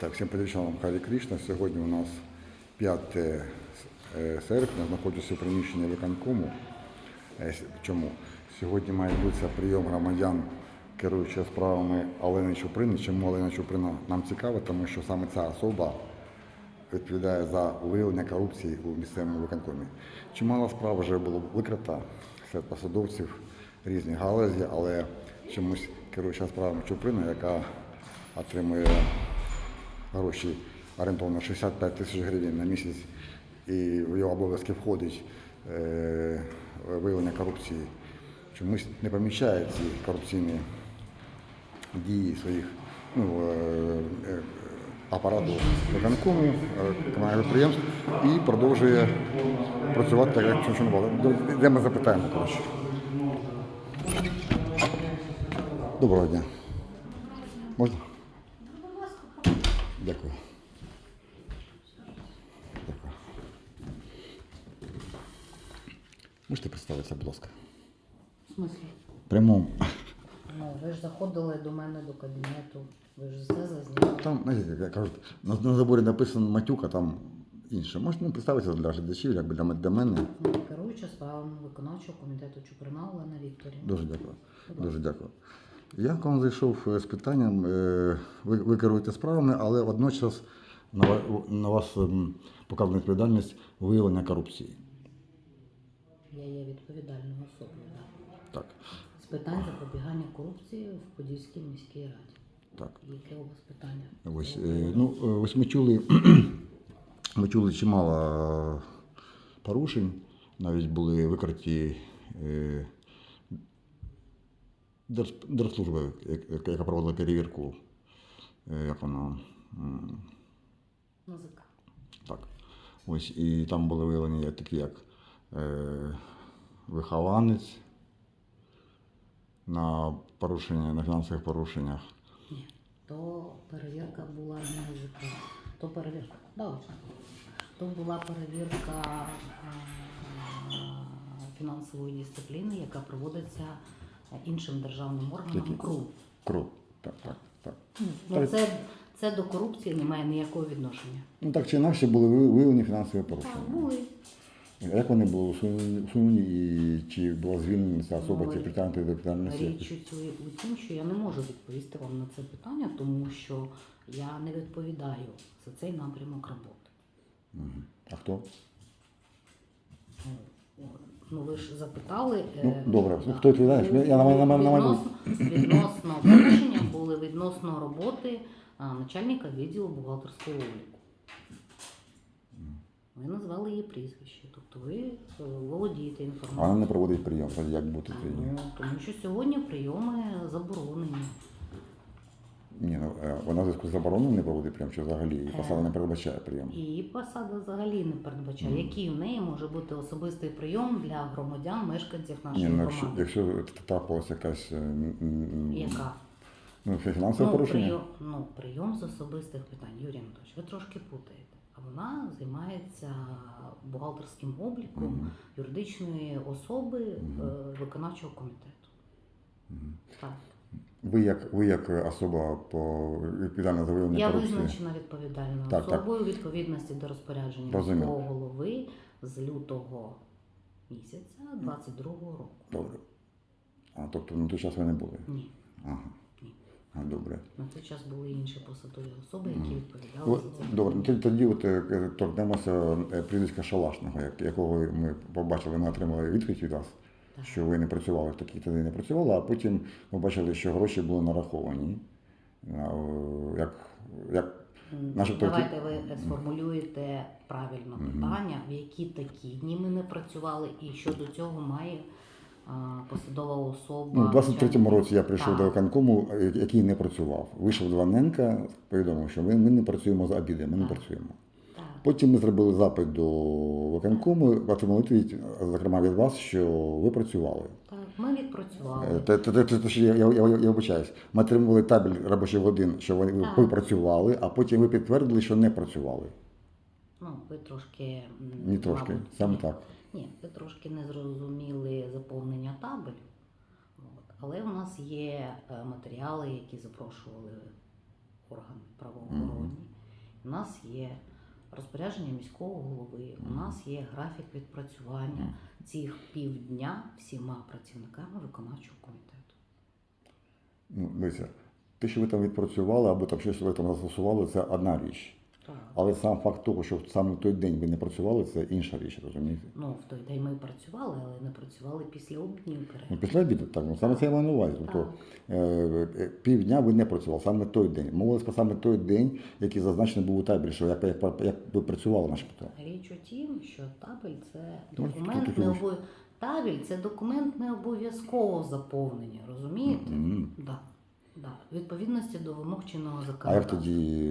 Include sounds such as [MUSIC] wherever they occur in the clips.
Так, всім подячанам Харі Кришна. Сьогодні у нас 5 е, серпня, знаходжуся у приміщенні виконкому. Е, Чому? Сьогодні має бутися прийом громадян, керуючи справами Олени Чуприни. Чому Олена Чуприна нам цікава? Тому що саме ця особа відповідає за виявлення корупції у місцевому виконкомі. Чимало справ вже було викрито серед посадовців різних галузі, але чомусь керуюча справами Чуприна, яка отримує гроші орієнтовно 65 тисяч гривень на місяць, і в його обов'язки входить е, виявлення корупції, чомусь не помічає ці корупційні дії своїх ну, е, е, апарату виконкому, комунальних підприємств і продовжує працювати так, як не було. Де ми запитаємо, коротше. Доброго дня. Можна? Дякую. Дякую. Можете представитися, будь ласка? В смислі? Прямому. Ну, ви ж заходили до мене до кабінету, ви ж все зазняли. Там, знаєте, як кажуть, на, на заборі написано матюка, там інше. Можете ну, представитися для глядачів, якби для, м- для мене. Ну, Керуюча справами виконавчого комітету Чуприна Олена Вікторівна. Дуже дякую. Дуже дякую. Я к вам зайшов е, з питанням, е, ви, ви керуєте справами, але водночас на, на вас ем, показана відповідальність виявлення корупції. Я є відповідальною особою. да. Так, З питань запобігання корупції в Подільській міській раді. так. Яке у вас питання? Ось, е, ну, е, ось ми чули, ми чули чимало порушень, навіть були викриті е, держ- держслужба, як- яка проводила перевірку, е, як воно, м, Музика. так. Ось, і там були виявлені такі, як е, вихованець на порушення, на фінансових порушеннях. Ні. То перевірка була не музика. То перевірка. Да. То була перевірка фінансової дисципліни, яка проводиться іншим державним органом Який? КРУ. Так, так, так. Ну, це, це до корупції не має ніякого відношення. Ну так чи інакше були виявлені фінансові Так, порушення. були. Як вони були усунені, і чи була звільнена ця особа, Ну, чи притягнути до відповідальності? Річ у тім, що я не можу відповісти вам на це питання, тому що я не відповідаю за цей напрямок роботи. А хто? Ну, Ну, ви ж запитали. Ну, е, добре. Ну, да. хто відповідає? Ну, Я на- на- на- на- на- відносно, відносно порушення були відносно роботи а, начальника відділу бухгалтерського обліку. Ви назвали її прізвище, тобто ви е, володієте А вона не проводить прийом. Тоді Як бути прийом? Ну, тому що сьогодні прийоми заборонені. Ні, ну е, вона в зв'язку з забороною не проводить прийом, чи взагалі її посада не передбачає прийом. Її посада взагалі не передбачає, який в неї може бути особистий прийом для громадян, мешканців нашої Ні, ну якщо, якщо трапилася якась е, м, м, Яка? ну, фінансове Ну порушення. прийом, ну, прийом з особистих питань. Юрій Анатольович, ви трошки путаєте. А вона займається бухгалтерським обліком Мгм. юридичної особи Мгм. е, виконавчого комітету. Мгм. Так. Ви як ви як особа по відповідальна за виявлення Я корупції? визначена відповідальною Так, так. особою у відповідності до розпорядження Розумію. міського голови з лютого місяця 22-го року. Добре. А тобто на той час ви не були? Ні. Ага. Ні. А, добре. На той час були інші посадові особи, які відповідали О, за це. Добре, ну, тоді, тоді от, е, торкнемося е, прізвиська Шалашного, як- якого ми побачили, ми отримали відповідь від вас. Що ви не працювали в такій тоді не працювали, а потім ми бачили, що гроші були нараховані. Як, як ті- Давайте ви е, сформулюєте правильно питання, в які такі дні ми не працювали, і що до цього має а, посадова особа. ну, у 23-му році я прийшов Так. до виконкому, е, який не працював. Вийшов Дваненка, повідомив, що ми, ми не працюємо за обідом, ми не працюємо. Потім ми зробили запит до виконкому, отримали відповідь, зокрема від вас, що ви працювали. Так, ми відпрацювали. Е, Те, те, те, те, що я, я, я, я вибачаюсь. Ми отримували табель робочих годин, що ви, ви Так. працювали, а потім ви підтвердили, що не працювали. Ну, ви трошки. м, Ні, трошки, мабуть, саме ні. так. Ні, ви трошки не зрозуміли заповнення табелю. От. Але в нас є е, матеріали, які запрошували органи правоохоронні. У нас є розпорядження міського голови, у нас є графік відпрацювання цих півдня всіма працівниками виконавчого комітету. Ну, Лися, те, що ви там відпрацювали або там щось ви там застосували, це одна річ. Але сам факт того, що саме в той день ви не працювали, це інша річ, розумієте? Ну, в той день ми працювали, але не працювали після обідньої Ну, після обіду, так, ну саме це я маю на увазі. Тобто е, е, півдня ви не працювали, саме той день. Мовилось про саме той день, який зазначений був у табелі, що як, як, як ви працювали начебто. Річ у тім, що табель це Ну, документ не і обов... табель це документ не обов'язкового заповнення, розумієте? Мгм. Да. Да. Відповідності до вимог чинного А як тоді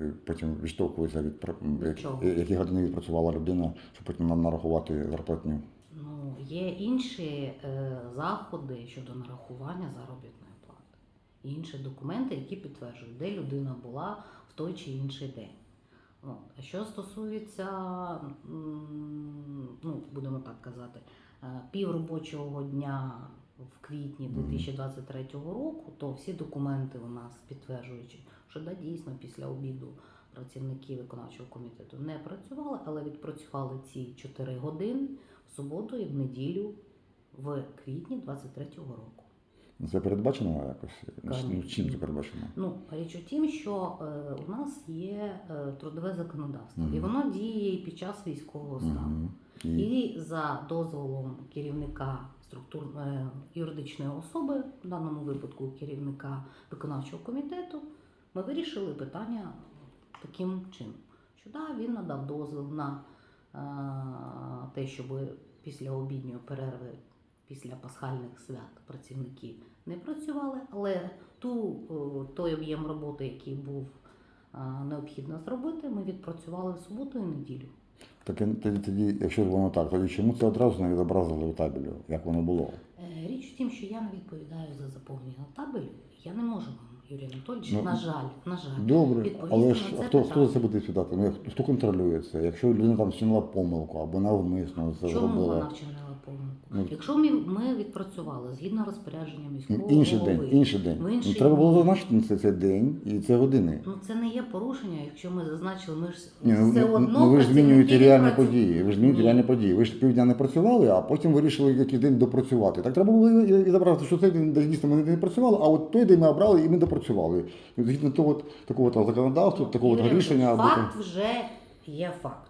е, потім відштовхується від Від чого? е, які години відпрацювала людина, щоб потім нам нарахувати зарплатню? Ну, є інші е, заходи щодо нарахування заробітної плати. І інші документи, які підтверджують, де людина була в той чи інший день. От. А що стосується, ну, будемо так казати, е, півробочого дня в квітні 2023 року, то всі документи у нас підтверджуючи, що да, дійсно після обіду працівники виконавчого комітету не працювали, але відпрацювали ці 4 години в суботу і в неділю в квітні 23 року. Ну, Це передбачено якось? Ну, Чим це передбачено? Ну, річ у тім, що е, у нас є е, трудове законодавство, і воно діє і під час військового стану. Мгм. І, І за дозволом керівника структур е, юридичної особи, в даному випадку керівника виконавчого комітету, ми вирішили питання таким чином, що да, він надав дозвіл на е, те, щоб після обідньої перерви, після пасхальних свят працівники не працювали, але ту, той об'єм роботи, який був е, необхідно зробити, ми відпрацювали в суботу і неділю. Так, тоді, тоді, якщо воно так, тоді чому це одразу не відобразили у табелю, як воно було? Е, Річ в тім, що я не відповідаю за заповнення табелю. Я не можу вам, Юрій Анатольович, Ну, на жаль, на жаль. Добре, відповісти але ж це хто, хто за це буде відповідати? Ну, хто контролює це? Якщо людина там вчинила помилку або навмисно це Чому зробила. вона вчинила? Ну, Якщо ми, ми відпрацювали згідно розпорядження Ну, міського Інший голови, день, інший день. В інший ну, треба було день. зазначити це, цей день і це години. ну це не є порушення, якщо ми зазначили, ми ж Ні, ну, все ну, одно ну, ви ж працівники змінюєте реальні відпрацю- події. Ви ж змінюєте Ні. реальні події. Ви ж півдня не працювали, а потім вирішили якийсь день допрацювати. Так треба було і- і забрати, що цей день дійсно ми не працювали, а от той день ми обрали і ми допрацювали. Згідно того от- такого то законодавства, такого то Юрій рішення або там- Факт вже є фактом.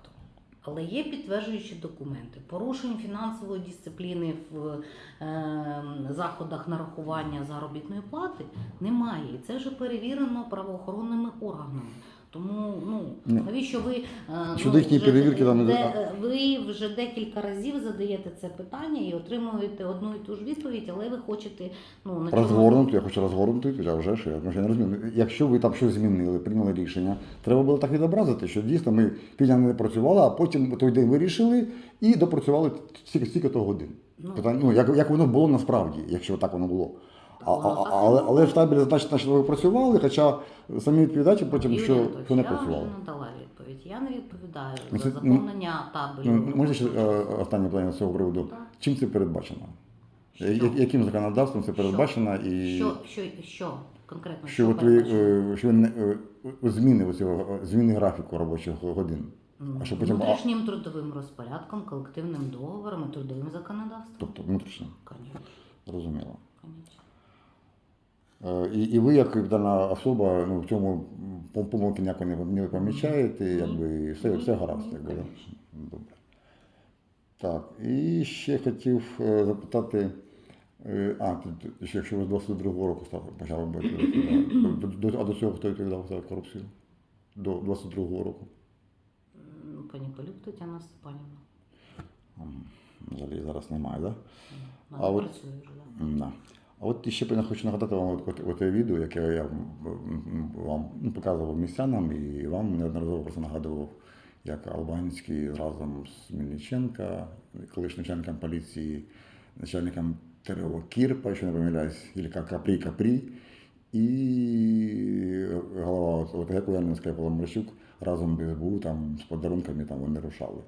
Але є підтверджуючі документи. Порушень фінансової дисципліни в е, заходах нарахування заробітної плати немає. І це вже перевірено правоохоронними органами. Тому ну Ну, навіщо ви е, щодо їхньої вже- перевірки там- де- ви вже декілька разів задаєте це питання і отримуєте одну і ту ж відповідь, але ви хочете ну на Розгорнути, я хочу розгорнути, а вже ж я, ну, я не розумію. Якщо ви там щось змінили, прийняли рішення, треба було так відобразити, що дійсно ми півдня не працювали, а потім той день вирішили і допрацювали стільки, стільки того годин. Ну. Питання, ну, як, як воно було насправді, якщо так воно було. А, Воно а, але, але ж табель значить, що ви працювали, хоча самі відповідачі потім, Юрій що, що не я працювали. вже надала відповідь. Я не відповідаю Ну, за заповнення табелю. Ну, можна ще е, останнє питання з цього приводу. Так. Чим це передбачено? Що? Я- Яким законодавством це передбачено? І... Що, що, що конкретно Що що от ви, передбачено? е, що ви не- е, зміни е, зміни графіку робочих годин. А що потім Внутрішнім трудовим розпорядком, колективним договором і трудовим законодавством. тобто внутрішньо, Конечно, зрозуміло. конечно. Е, І, і ви, як відповідальна особа, ну в цьому помилки ніякої не, не помічаєте, якби і все, все гаразд, якби. Добре. Так, і ще хотів е, запитати. е, А, ще якщо ви з 22-го року став, почали до, а до цього хто відповідав за корупцію? До 22-го року? М, Пані Полюк Тетяна Степанівна. Взагалі зараз немає, так? Да? Вона А працює вже, да. Да. От ще хочу нагадати вам те відео, яке я вам показував містянам і вам неодноразово просто нагадував, як Албанський разом з Мельниченка, колишнім начальником поліції, начальником ТРО Кірпа, якщо не помиляюсь, або Капрі Капрі, і голова от, ОТГ Куяльницька Павло разом в СБУ там з подарунками там вони рушали.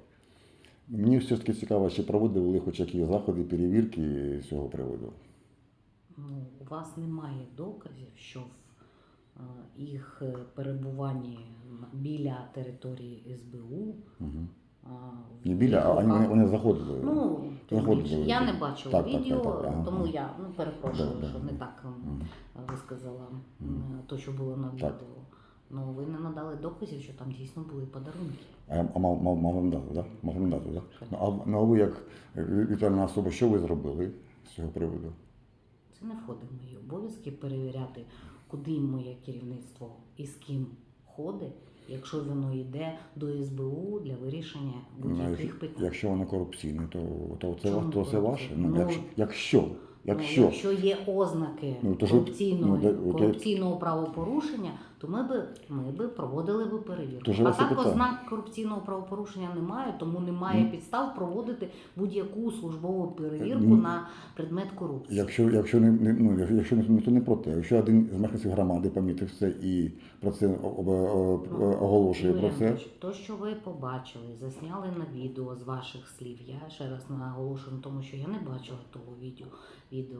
Мені все ж таки цікаво, чи проводили хоч які заходи перевірки з цього приводу. Ну, у вас немає доказів, що в е, їх е, перебуванні біля території СБУ. Угу. Не біля, а вони, вони заходили. Ну, Заходили я не бачила Так, так, відео, так, так, ага, тому ага. я ну, перепрошую, Да, що да. не так м, висказала м, то, що було на відео. Ну, ви не надали доказів, що там дійсно були подарунки. А, а мав, мав, мав надати, да? Мав надати, да? Ну, а, ну, а ви як е, відповідальна особа, що ви зробили з цього приводу? Це не входить в мої обов'язки перевіряти, куди моє керівництво і з ким ходить, якщо воно йде до СБУ для вирішення Ну, будь-яких питань. якщо воно корупційне, то, то це, Чому то це ваше. корупційне? Ну, Ну, якщо, якщо, якщо, Ну, якщо є ознаки Ну, то корупційного, ну, корупційного правопорушення, то ми би ми би проводили би перевірку. То я а так ознак корупційного правопорушення немає, тому немає Ну. підстав проводити будь-яку службову перевірку Ну, на предмет корупції. якщо, якщо, не, не, ну, якщо- якщо ні- ніхто не проти, якщо один з мешканців громади помітив це і про це об- Ну, оголошує Юрій про це, То, що ви побачили, засняли на відео з ваших слів. Я ще раз наголошую на тому, що я не бачила того відео. відео.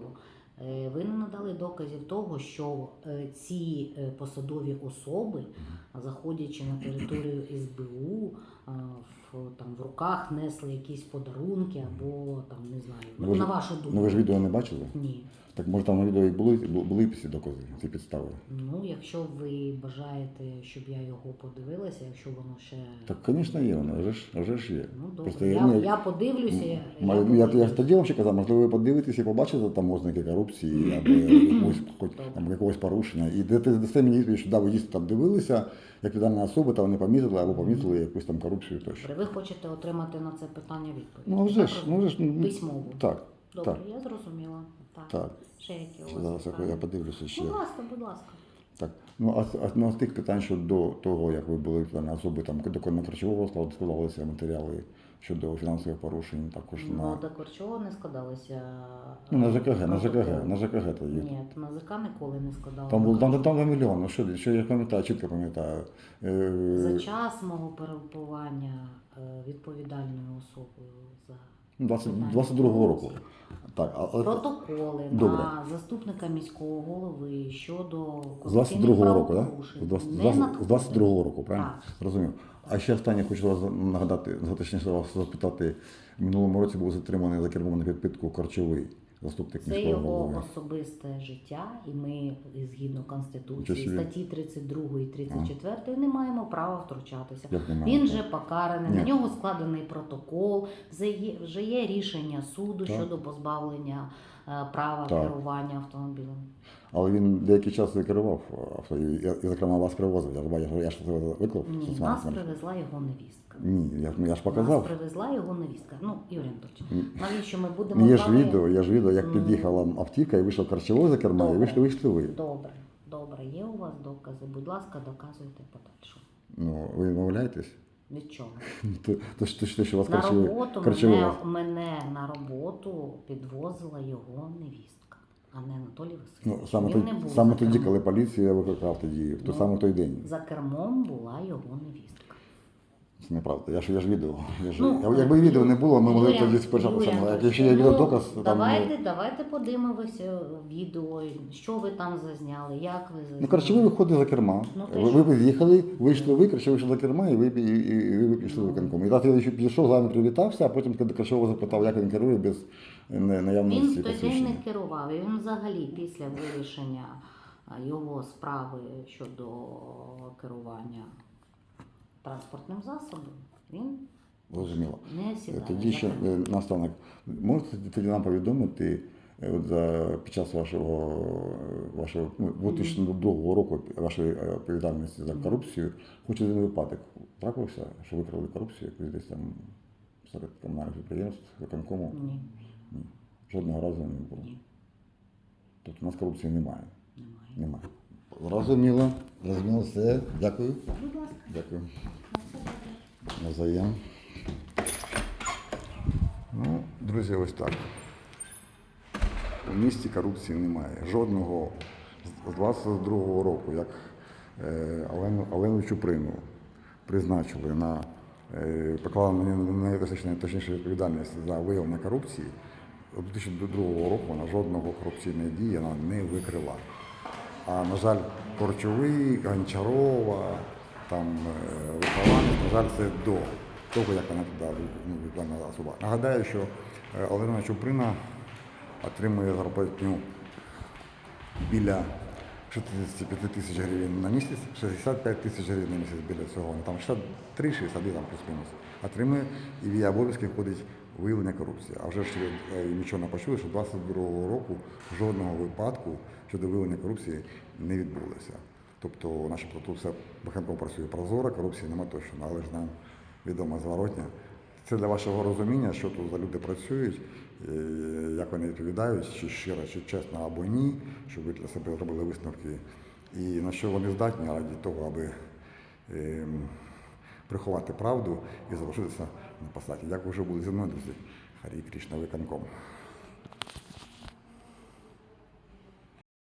Е, Ви не надали доказів того, що е, ці е, посадові особи, заходячи на територію СБУ, в, там, в руках несли якісь подарунки або там не знаю. Ну, ви ж- на вашу думку. ну ви ж відео не бачили? Ні. Так може там на відео і були, бу- були ці докази, ці підстави? Ну, якщо ви бажаєте, щоб я його подивилася, якщо воно ще. Так, звісно, є воно, вже ж, вже ж є. Ну, добре. Просто я, ну, я подивлюся. Я, Ма- я ну, я, я ж тоді вам ще казав, можливо, ви подивитесь і побачите там ознаки корупції [CLEARS THROAT] або якогось, хоч, там, якогось порушення. І де ти дасте мені відповідь, що да, ви дійсно там дивилися, як віддана особа, та вони помітили або помітили якусь там корупцію тощо. Добре, ви хочете отримати на це питання відповідь? Ну, а вже ж, ну вже ж. ну, Письмово. Так, Добре, так, я зрозуміла. Так. так. Ще які у вас Зараз я- питання? я подивлюся ще. Будь ласка, будь ласка. Так. Ну, а, з- а ну, з тих питань щодо того, як ви були відповідальні особи, там до харчового складу складалися матеріали щодо фінансових порушень, також Ну, на, до Корчова не складалися. ну, на ЖКГ, на. ЖКГ, на ЖКГ тоді. Ні, на ЗК ніколи не складала. Там було там, там, там мільйон, ну що, що я пам'ятаю, чітко пам'ятаю. Е, За час мого перебування е, відповідальною особою за 20, питання 22-го року. Так, але протоколи Добре. на заступника міського голови щодо з 22-го року, так? З 20 не з 20 з надходить. 22-го року, правильно? Так. Розумію. А ще останнє хочу вас нагадати, точніше вас запитати. В минулому році був затриманий за кермом на підпитку Корчовий, заступник Це міського його голови. особисте життя, і ми згідно конституції собі. статті 32 і 34 не маємо права втручатися. Як не маємо Він же покараний, Ні. на нього складений протокол, вже є, вже є рішення суду Так. щодо позбавлення е, права Так. керування автомобілем. Але він деякий час і керував авто, і, зокрема, вас привозив. Я ж бачу, я ж це виклав. Ні, нас привезла його невістка. Ні, я, ж- я ж Нас показав. привезла його невістка. Ну, Юрій Анатольович, навіщо ми будемо Є ж вами- відео, є ж відео, як під'їхала автівка і вийшов Корчовий за керма, і вийшли, вийшли ви. Добре, добре, є у вас докази. Будь ласка, доказуйте подальше. Ну, ви відмовляєтесь? Від чого? [LAUGHS] То, то, то, що вас На роботу мене, мене на роботу підвозила його невістка, а не Анатолій Васильович. Ну, саме, Він тоді, не був саме за тоді, кермом. коли поліція викликав тоді, в той Ну. саме той день. За кермом була його невістка. Це неправда. Я ж, я ж відео. Я ж, Ну, якби відео не було, ми могли Юрій- тоді сперечатися. Юрій Анатолійович, якщо є ну, відеодоказ, то там... давайте, ну, давайте подивимося відео, що ви там зазняли, як ви зазняли. Ну, Корчовий виходить за керма. Ну, ви, що? ви з'їхали, вийшли ви, Корчовий вийшов за керма, і ви, і, і, і ви пішли виконком. І так я ще підійшов, з вами привітався, а потім, коли Корчового запитав, як він керує без Він наявності в той день не керував. І Він взагалі після вирішення його справи щодо керування транспортним засобом, він Зрозуміло. не сідає. Тоді ще е. Можете тоді нам повідомити е, от за під час вашого е, вашого ну, 2002 року вашої е, відповідальності за корупцію, хоч один випадок трапився, що викрали корупцію якусь десь там серед комунальних підприємств, виконкому? Ні, Ні. Жодного разу не було. ні, Тобто у нас корупції немає. немає. Немає. Зрозуміло. Зрозуміло все. Дякую. Будь ласка, Дякую. на. Навзаєм. Ну, друзі, ось так. У місті корупції немає. Жодного з 22-го року, як е, Олену, Олену Чуприну призначили на е, поклали на неї точніше, відповідальність за виявлення корупції, 2002 року вона жодного корупційної дії вона не викрила. А на жаль, Корчовий, Гончарова, там е. На жаль, це до того, як вона туди ну, виконала особа. Нагадаю, що е, Олена Чуприна отримує зарплатню біля 65 тисяч гривень на місяць, 65 тисяч гривень на місяць біля цього. Ну, Там 63, 62 там плюс-мінус. Отримує і в її обов'язки входить виявлення корупції. А вже ж е, нічого не почули, що 22 року жодного випадку щодо виявлення корупції не відбулося. Тобто, тут все Бахенком працює прозоро, корупції немає точно, але ж нам відома зворотня. Це для вашого розуміння, що тут за люди працюють, е, як вони відповідають, чи щиро, чи чесно або ні, щоб ви для себе зробили висновки, і на що вони здатні раді того, аби ем, приховати правду і залишитися на посаді. Як що були зі мною, друзі, Харі Крішна виконком.